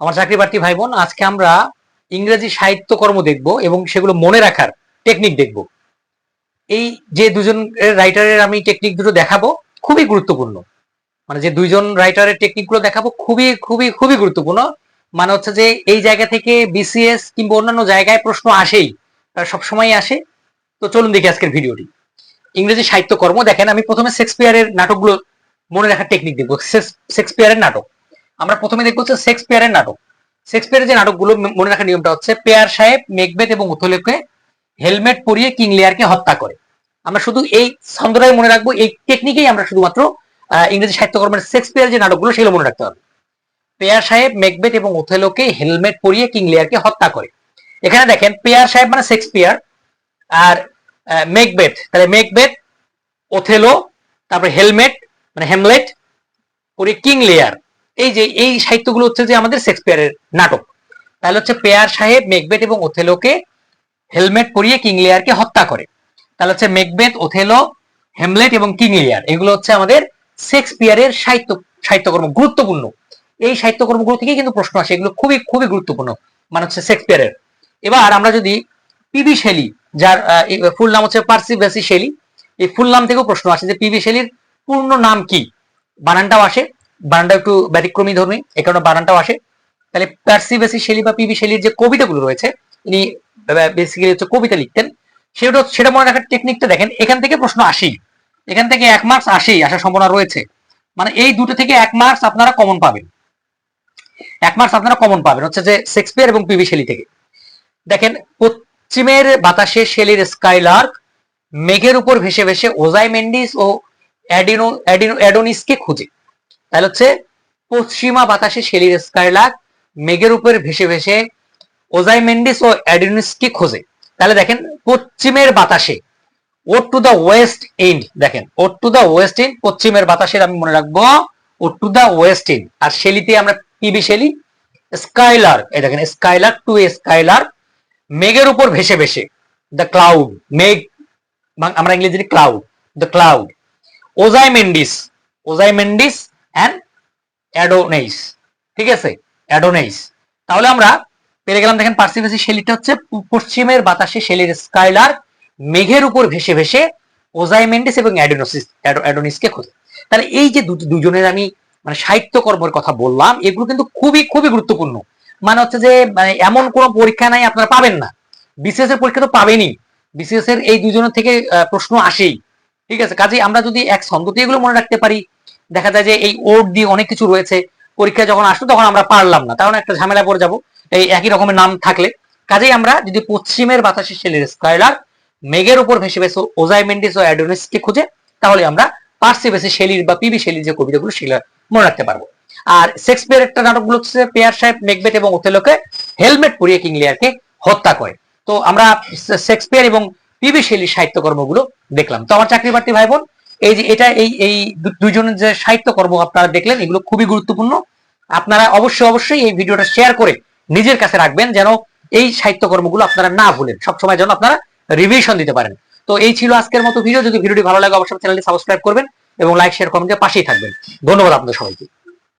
আমার চাকরি প্রার্থী ভাই বোন আজকে আমরা ইংরেজি সাহিত্যকর্ম দেখব এবং সেগুলো মনে রাখার টেকনিক দেখব। এই যে দুজন রাইটারের আমি টেকনিক দুটো দেখাবো, খুবই গুরুত্বপূর্ণ। মানে যে দুইজন রাইটারের টেকনিকগুলো দেখাবো, খুবই খুবই খুবই গুরুত্বপূর্ণ। মানে হচ্ছে যে এই জায়গা থেকে বিসিএস কিংবা অন্যান্য জায়গায় প্রশ্ন আসেই তারা সবসময় আসে। তো চলুন দেখি আজকের ভিডিওটি। ইংরেজি সাহিত্যকর্ম, দেখেন আমি প্রথমে শেক্সপিয়ারের নাটকগুলো মনে রাখার টেকনিক দেখব। শেক্সপিয়ারের নাটক। আমরা প্রথমে দেখব হচ্ছে শেক্সপিয়ারের নাটক। শেক্সপিয়ারের যে নাটকগুলো মনে রাখার নিয়মটা হচ্ছে, পেয়ার সাহেব, মেঘবেদ এবং উথলেকে হেলমেট পরিয়ে কিং লিয়ারকে হত্যা করে। আমরা শুধু এই ছন্দটাই মনে রাখব, এই টেকনিকেই আমরা শুধুমাত্র ইংরেজি সাহিত্যকর্মের শেক্সপিয়ার যে নাটকগুলো সেগুলো মনে রাখতে হবে। পেয়ার সাহেব, মেঘবেদ এবং ওথেলোকে হেলমেট পরিয়ে কিং লিয়ারকে হত্যা করে। এখানে দেখেন, পেয়ার সাহেব মানে শেক্সপিয়ার, আর মেঘবেদ, তাহলে মেঘবেদ ওথেলো তারপরে হেলমেট মানে হেমলেট পরে কিং লেয়ার। এই যে, এই সাহিত্যগুলো হচ্ছে যে আমাদের শেক্সপিয়ারের নাটক। তাহলে হচ্ছে পেয়ার সাহেব মেঘবেদ এবং ওথেলোকে হেলমেট পরিয়ে কিং লেয়ারকে হত্যা করে। তাহলে হচ্ছে মেঘবেদ ওথেলো, হেমলেট এবং কিং লেয়ার, এগুলো হচ্ছে আমাদের শেক্সপিয়ারের সাহিত্য, সাহিত্যকর্ম, গুরুত্বপূর্ণ। এই সাহিত্যকর্মগুলো থেকে কিন্তু প্রশ্ন আসে, এগুলো খুবই খুবই গুরুত্বপূর্ণ মানে হচ্ছে শেক্সপিয়ারের। এবার আমরা যদি পিবি শেলি, যার ফুল নাম হচ্ছে পার্সি বেসি শেলি, এই ফুল নাম থেকেও প্রশ্ন আসে যে পিবি শেলির পূর্ণ নাম কি? বানানটাও আসে। বানানটা একটু ব্যতিক্রমী ধর্মী, এ কারণে বানানটাও আসে। তাহলে পার্সি বেসি শেলি বা পিবি শেলির যে কবিতাগুলো রয়েছে, ইনি বেসিক্যালি হচ্ছে কবিতা লিখতেন, সেটা সেটা মনে রাখার টেকনিকটা দেখেন, এখান থেকে প্রশ্ন আসেই। এখান থেকে এক মার্কস আসেই, আসার সম্ভাবনা রয়েছে। মানে এই দুটো থেকে এক মার্কস আপনারা কমন পাবেন। এক মার্কস আপনারা কমন পাবেন, হচ্ছে যে শেক্সপিয়ার এবং পিবি শেলি থেকে। দেখেন, পশ্চিমের বাতাসে শেলির স্কাইলার্ক মেঘের উপর ভেসে ভেসে ওজাই মেন্ডিস ও অ্যাডিনো অ্যাডিনো, অ্যাডোনিসকে খুঁজে। তাহলে হচ্ছে পশ্চিমা বাতাসে শেলির স্কাইলার্ক মেঘের উপর ভেসে ভেসে ওজাই মেন্ডিস ও অ্যাডিনোসকে খোঁজে। তাহলে দেখেন পশ্চিমের বাতাসে ode to the west wind, দেখেন ode to the west wind, পশ্চিমের বাতাসের আমি মনে রাখব ode to the west wind. আর শেলিতে আমরা পিবি শেলি স্কাইলার, এই দেখেন, স্কাইলার, টু স্কাইলার, মেঘের উপর ভেসে ভেসে দ্য ক্লাউড, মেঘ আমরা ইংরেজিতে cloud the cloud. Ozymandias Ozymandias and Adonais ঠিক আছে? অ্যাডোনেইস তাহলে আমরা পেরে গেলাম, দেখেন পার্সিভেসি শেলিটা হচ্ছে পশ্চিমের বাতাসে শেলির স্কাইলার মেঘের উপর ভেসে ভেসে ওজাইমেন্ডিস এবং অ্যাডোনোসিস অ্যাডো- অ্যাডোনিসকে খোঁজে। তাহলে এই যে দুজনের আমি মানে সাহিত্যকর্মের কথা বললাম, এগুলো কিন্তু খুবই খুবই গুরুত্বপূর্ণ। মানে হচ্ছে যে মানে এমন কোনো পরীক্ষা নাই, আপনারা পাবেন না। বিসিএস এর পরীক্ষা তো পাবেনই। বিসিএস এর এই দুজনের থেকে প্রশ্ন আসেই। ঠিক আছে? কাজে আমরা যদি এক ছন্দ এগুলো মনে রাখতে পারি দেখা যায় যে এই ওর্ড দিয়ে অনেক কিছু রয়েছে। পরীক্ষা যখন আসলো তখন আমরা পারলাম না। তখন একটা ঝামেলা পড়ে যাব। এই একই রকমের নাম থাকলে। কাজেই আমরা যদি পশ্চিমের বাতাসে শেলের স্কাইলার মেঘের উপর ভেসে ভেসে ওজাইমেন্ডিস ও অ্যাডোনিসকে খুঁজে, তাহলে আমরা পার্সি বেসে শেলির বা পিবি শেলির যে কবিতাগুলো সেগুলো মনে রাখতে পারব। আর শেক্সপিয়ার একটা নাটকগুলো হচ্ছে পেয়ার সাহেব মেঘবেট এবং ওথেলোকে হেলমেট পরিয়ে কিং লিয়ারকে হত্যা করে। তো আমরা শেক্সপিয়ার এবং পিবি শেলির সাহিত্যকর্মগুলো দেখলাম। তো আমার চাকরি প্রার্থী ভাই বোন এই যে এটা এই এই দুজনের যে সাহিত্যকর্ম আপনারা দেখলেন, এগুলো খুবই গুরুত্বপূর্ণ। আপনারা অবশ্যই অবশ্যই এই ভিডিওটা শেয়ার করে নিজের কাছে রাখবেন যেন এই সাহিত্যকর্মগুলো আপনারা না ভুলেন। সবসময় যেন আপনারা রিভিশন দিতে পারেন। তো এই ছিল আজকের মতো ভিডিও যদি ভিডিওটি ভালো লাগে, অবশ্যই চ্যানেলটি সাবস্ক্রাইব করবেন এবং লাইক শেয়ার কমেন্টে পাশেই থাকবেন। ধন্যবাদ আপনাদের সবাইকে।